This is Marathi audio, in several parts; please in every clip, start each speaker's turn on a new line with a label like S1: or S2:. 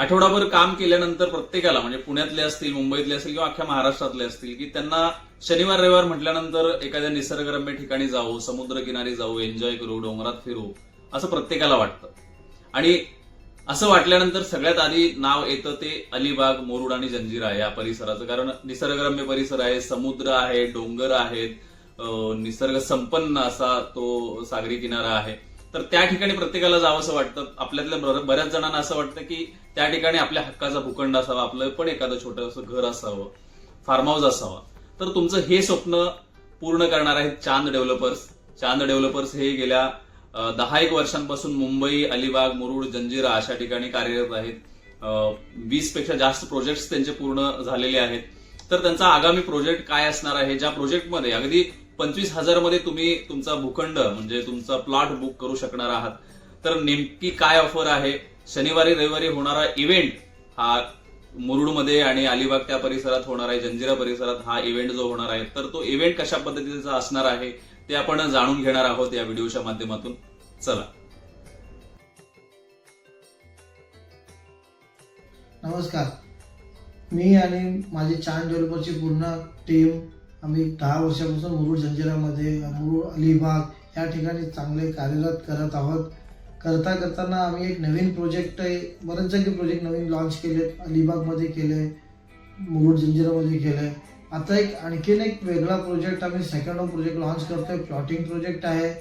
S1: आठवडाभर काम केल्यानंतर प्रत्येकाला म्हणजे पुण्यातले असतील मुंबईतले असतील किंवा अख्ख्या महाराष्ट्रातले असतील की त्यांना शनिवार रविवार म्हटल्यानंतर एखाद्या निसर्गरम्य ठिकाणी जाऊ समुद्रकिनारी जाऊ एन्जॉय करू डोंगरात फिरू असं प्रत्येकाला वाटतं. आणि असं वाटल्यानंतर सगळ्यात आधी नाव येतं ते अलिबाग मुरुड आणि जंजिरा या परिसराचं. कारण निसर्गरम्य परिसर आहे समुद्र आहे डोंगर आहेत निसर्ग संपन्न असा तो सागरी किनारा आहे. तर त्या ठिकाणी प्रत्येकाला जावंसं वाटतं. आपल्यातल्या बऱ्याच जणांना असं वाटतं की त्या ठिकाणी आपल्या हक्काचा भूखंड असावा आपलं पण एखादं छोटंसं घर असावं फार्म हाऊस असावा. तर तुमचं हे स्वप्न पूर्ण करणार आहेत चांद डेव्हलपर्स चांद डेव्हलपर्स हे गेल्या दहा एक वर्षांपासून मुंबई अलिबाग मुरुड जंजिरा अशा ठिकाणी कार्यरत आहेत. वीसपेक्षा जास्त प्रोजेक्ट्स त्यांचे पूर्ण झालेले आहेत. तर त्यांचा आगामी प्रोजेक्ट काय असणार आहे? ज्या प्रोजेक्टमध्ये अगदी पंचवीस हजारमध्ये तुम्ही तुमचा भूखंड म्हणजे तुमचा प्लॉट बुक करू शकणार आहात. तर नेमकी काय ऑफर आहे? शनिवारी रविवारी होणारा इव्हेंट हा मुरुडमध्ये आणि अलिबाग त्या परिसरात होणार आहे जंजिरा परिसरात हा इव्हेंट जो होणार आहे. तर तो इव्हेंट कशा पद्धतीचा असणार आहे ते आपण जाणून घेणार आहोत या व्हिडिओच्या माध्यमातून. चला.
S2: नमस्कार. मी आणि माझी चांद डेव्हलपरची पूर्ण टीम आम्ही दहा वर्षापासून मुरुड जंजिरामध्ये मुरुड अलिबाग या ठिकाणी चांगले कार्यरत करत आहोत. करता करताना आम्ही एक नवीन प्रोजेक्ट आहे बरेच जागी प्रोजेक्ट नवीन लॉन्च केले अलिबागमध्ये केले मुरुड जंजिरामध्ये केले आता एक आणखीन एक वेगळा प्रोजेक्ट आम्ही सेकंड प्रोजेक्ट लॉन्च करतोय. प्लॉटिंग प्रोजेक्ट आहे.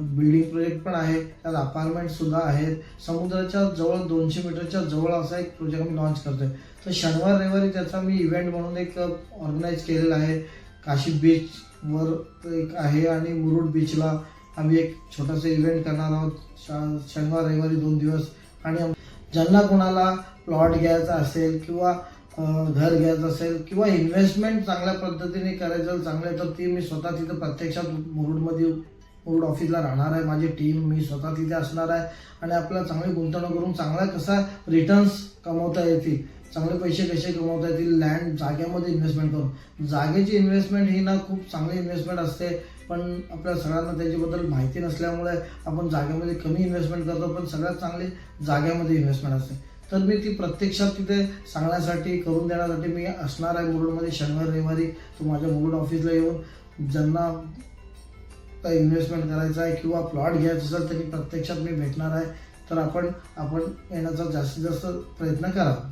S2: बिल्डिंग प्रोजेक्ट पण आहे त्यात अपार्टमेंट सुद्धा आहेत. समुद्राच्या जवळ दोनशे मीटरच्या जवळ असा एक प्रोजेक्ट आम्ही लॉन्च करतोय. तर शनिवार रविवारी त्याचा मी इव्हेंट म्हणून एक ऑर्गनाईज केलेला आहे. काशी बीच वर एक आहे आणि मुरुड बीचला आम्ही एक छोटासा इव्हेंट करणार आहोत. श- शनिवार रविवारी दोन दिवस. आणि ज्यांना कोणाला प्लॉट घ्यायचा असेल किंवा घर घ्यायचं असेल किंवा इन्व्हेस्टमेंट चांगल्या पद्धतीने करायचं चांगलं तर ती मी स्वतः तिथं प्रत्यक्षात मुरुडमध्ये बोर्ड ऑफिसला राहणार आहे. माझी टीम मी स्वतः तिथे असणार आहे. आणि आपल्याला चांगली गुंतवणूक करून चांगला कसा रिटर्न्स कमवता येतील? चांगले पैसे कसे कमवता येतील? लँड जागेमध्ये इन्व्हेस्टमेंट करून. जागेची इन्व्हेस्टमेंट ही ना खूप चांगली इन्व्हेस्टमेंट असते. पण आपल्या सगळ्यांना त्याच्याबद्दल माहिती नसल्यामुळे आपण जागेमध्ये कमी इन्व्हेस्टमेंट करतो पण सगळ्यात चांगली जागेमध्ये इन्व्हेस्टमेंट असते. तर मी ती प्रत्यक्षात तिथे सांगण्यासाठी करून देण्यासाठी मी असणार आहे मुरुडमध्ये शनिवार रविवारी. तो माझ्या मुरुड ऑफिसला येऊन ज्यांना इन्व्हेस्टमेंट करायचं आहे किंवा प्लॉट घ्यायचा असेल तरी प्रत्यक्षात मी भेटणार आहे तर आपण आपण येण्याचा जास्तीत जास्त प्रयत्न करावा.